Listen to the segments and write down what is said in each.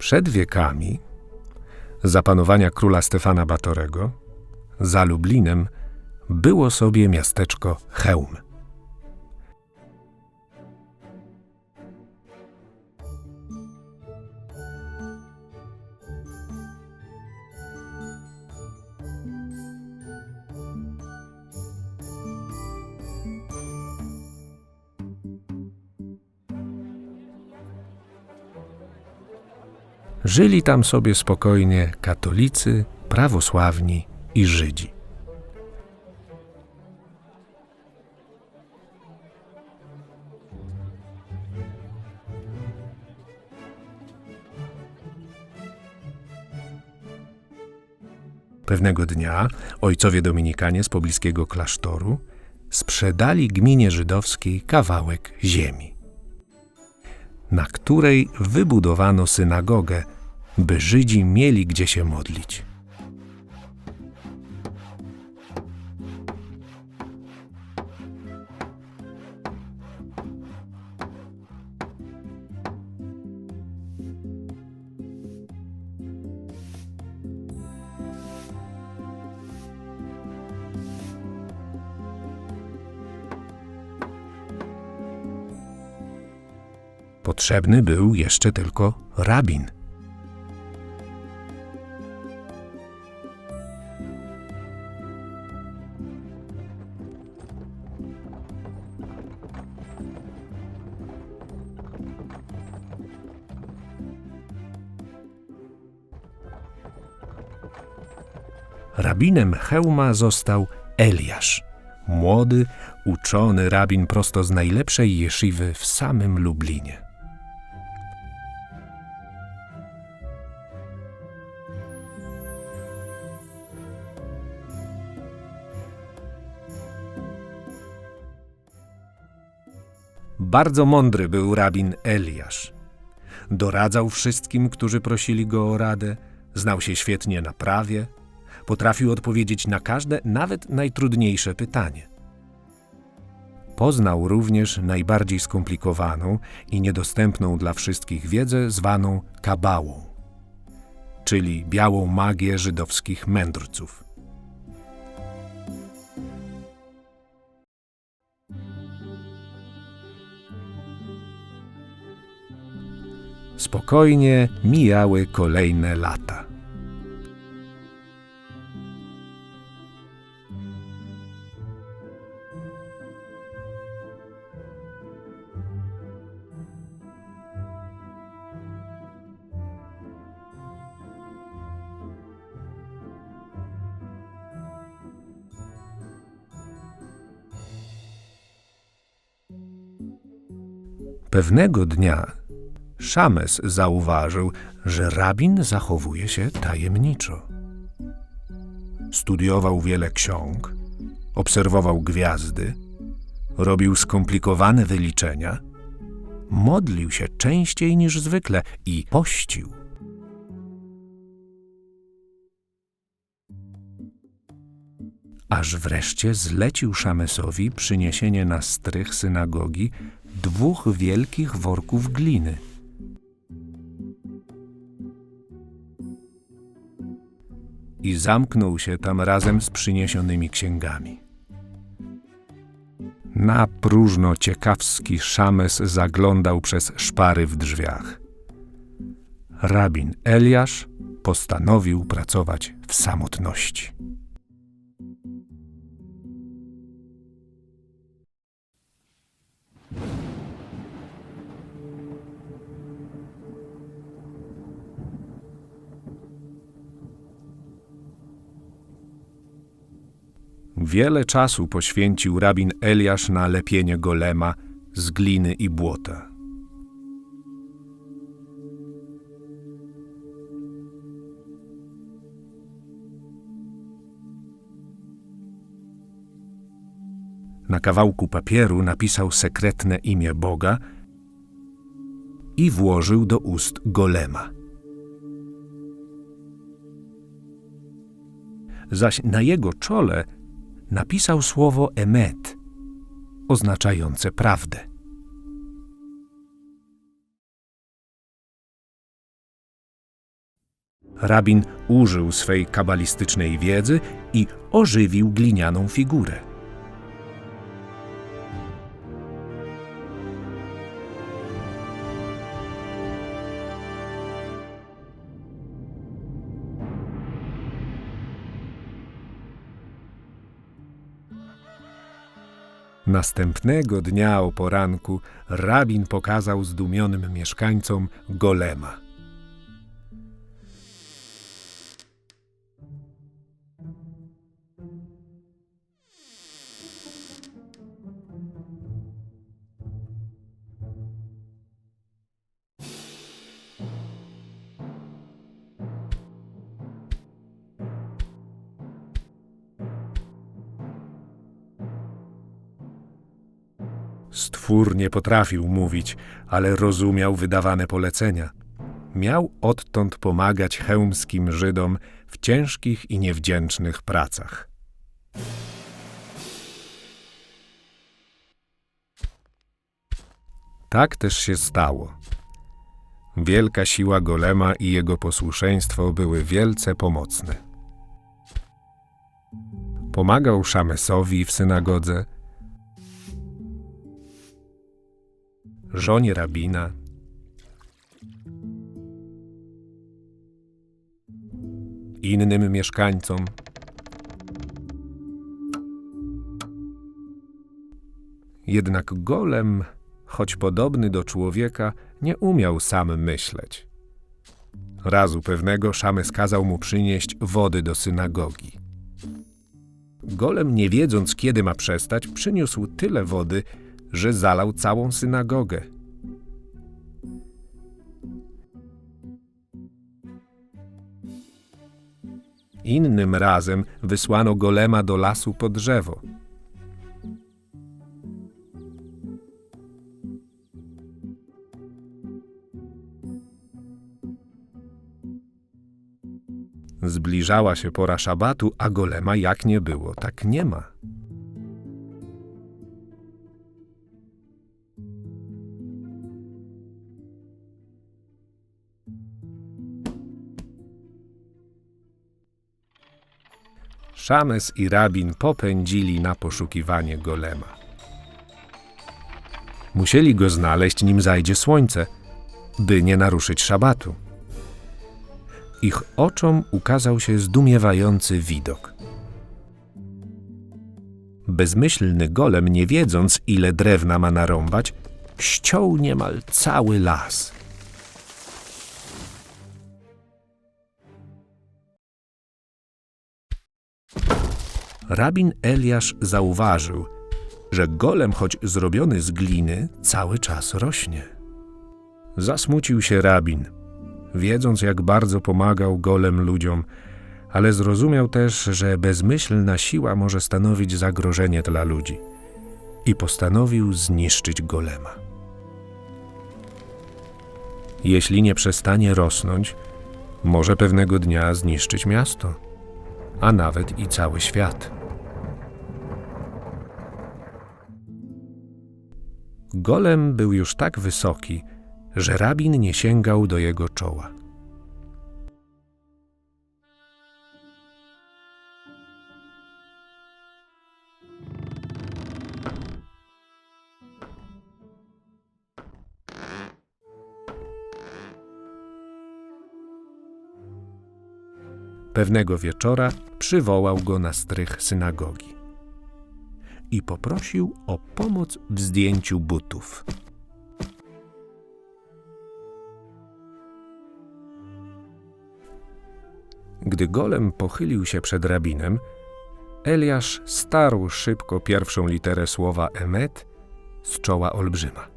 Przed wiekami, za panowania króla Stefana Batorego, za Lublinem było sobie miasteczko Chełm. Żyli tam sobie spokojnie katolicy, prawosławni i Żydzi. Pewnego dnia ojcowie dominikanie z pobliskiego klasztoru sprzedali gminie żydowskiej kawałek ziemi, na której wybudowano synagogę, by Żydzi mieli gdzie się modlić. Potrzebny był jeszcze tylko rabin. Rabinem Chełma został Eliasz, młody, uczony rabin prosto z najlepszej jeszywy w samym Lublinie. Bardzo mądry był rabin Eliasz. Doradzał wszystkim, którzy prosili go o radę, znał się świetnie na prawie, potrafił odpowiedzieć na każde, nawet najtrudniejsze pytanie. Poznał również najbardziej skomplikowaną i niedostępną dla wszystkich wiedzę zwaną kabałą, czyli białą magię żydowskich mędrców. Spokojnie mijały kolejne lata. Pewnego dnia Szames zauważył, że rabin zachowuje się tajemniczo. Studiował wiele ksiąg, obserwował gwiazdy, robił skomplikowane wyliczenia, modlił się częściej niż zwykle i pościł. Aż wreszcie zlecił Szamesowi przyniesienie na strych synagogi dwóch wielkich worków gliny. I zamknął się tam razem z przyniesionymi księgami. Na próżno ciekawski Szames zaglądał przez szpary w drzwiach. Rabin Eliasz postanowił pracować w samotności. Wiele czasu poświęcił rabin Eliasz na lepienie golema z gliny i błota. Na kawałku papieru napisał sekretne imię Boga i włożył do ust golema. Zaś na jego czole napisał słowo emet, oznaczające prawdę. Rabin użył swej kabalistycznej wiedzy i ożywił glinianą figurę. Następnego dnia o poranku rabin pokazał zdumionym mieszkańcom golema. Stwór nie potrafił mówić, ale rozumiał wydawane polecenia. Miał odtąd pomagać chełmskim Żydom w ciężkich i niewdzięcznych pracach. Tak też się stało. Wielka siła golema i jego posłuszeństwo były wielce pomocne. Pomagał Szamesowi w synagodze, żonie rabina, innym mieszkańcom. Jednak golem, choć podobny do człowieka, nie umiał sam myśleć. Razu pewnego Szames kazał mu przynieść wody do synagogi. Golem, nie wiedząc kiedy ma przestać, przyniósł tyle wody, że zalał całą synagogę. Innym razem wysłano golema do lasu po drzewo. Zbliżała się pora szabatu, a golema jak nie było, tak nie ma. Szames i rabin popędzili na poszukiwanie golema. Musieli go znaleźć, nim zajdzie słońce, by nie naruszyć szabatu. Ich oczom ukazał się zdumiewający widok. Bezmyślny golem, nie wiedząc, ile drewna ma narąbać, ściął niemal cały las. Rabin Eliasz zauważył, że golem, choć zrobiony z gliny, cały czas rośnie. Zasmucił się rabin, wiedząc, jak bardzo pomagał golem ludziom, ale zrozumiał też, że bezmyślna siła może stanowić zagrożenie dla ludzi i postanowił zniszczyć golema. Jeśli nie przestanie rosnąć, może pewnego dnia zniszczyć miasto, a nawet i cały świat. Golem był już tak wysoki, że rabin nie sięgał do jego czoła. Pewnego wieczora przywołał go na strych synagogi i poprosił o pomoc w zdjęciu butów. Gdy golem pochylił się przed rabinem, Eliasz starł szybko pierwszą literę słowa emet z czoła olbrzyma.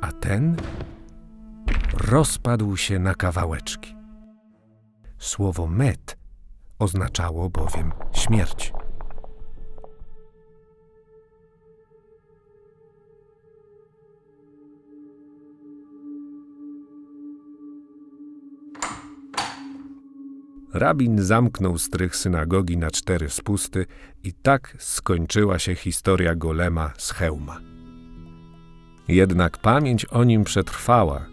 A ten rozpadł się na kawałeczki. Słowo met oznaczało bowiem śmierć. Rabin zamknął strych synagogi na cztery spusty i tak skończyła się historia golema z hełma. Jednak pamięć o nim przetrwała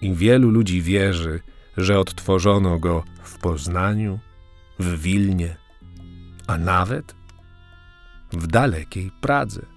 i wielu ludzi wierzy, że odtworzono go w Poznaniu, w Wilnie, a nawet w dalekiej Pradze.